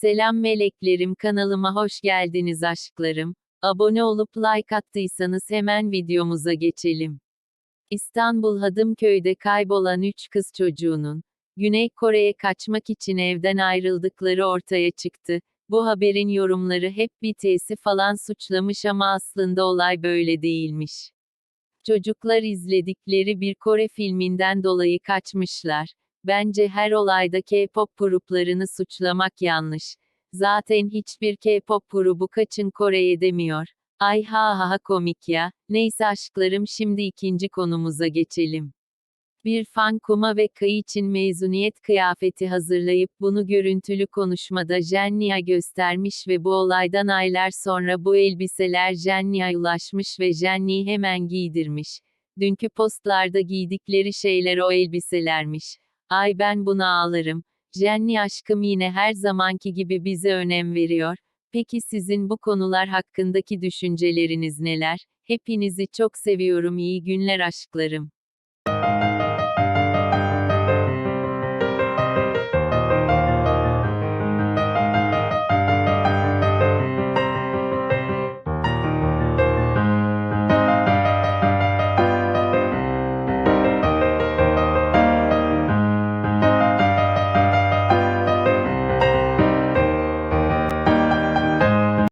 Selam meleklerim kanalıma hoş geldiniz aşklarım. Abone olup like attıysanız hemen videomuza geçelim. İstanbul Hadımköy'de kaybolan 3 kız çocuğunun, Güney Kore'ye kaçmak için evden ayrıldıkları ortaya çıktı. Bu haberin yorumları hep BTS'i falan suçlamış ama aslında olay böyle değilmiş. Çocuklar izledikleri bir Kore filminden dolayı kaçmışlar. Bence her olayda K-pop gruplarını suçlamak yanlış. Zaten hiçbir K-pop grubu kaçın Kore'ye demiyor. Ay ha ha ha komik ya. Neyse aşklarım şimdi ikinci konumuza geçelim. Bir fan kuma ve Kai için mezuniyet kıyafeti hazırlayıp bunu görüntülü konuşmada Jennia göstermiş ve bu olaydan aylar sonra bu elbiseler Jennia'ya ulaşmış ve Jennie hemen giydirmiş. Dünkü postlarda giydikleri şeyler o elbiselermiş. Ay ben buna ağlarım. Jenny aşkım yine her zamanki gibi bize önem veriyor. Peki sizin bu konular hakkındaki düşünceleriniz neler? Hepinizi çok seviyorum iyi günler aşklarım.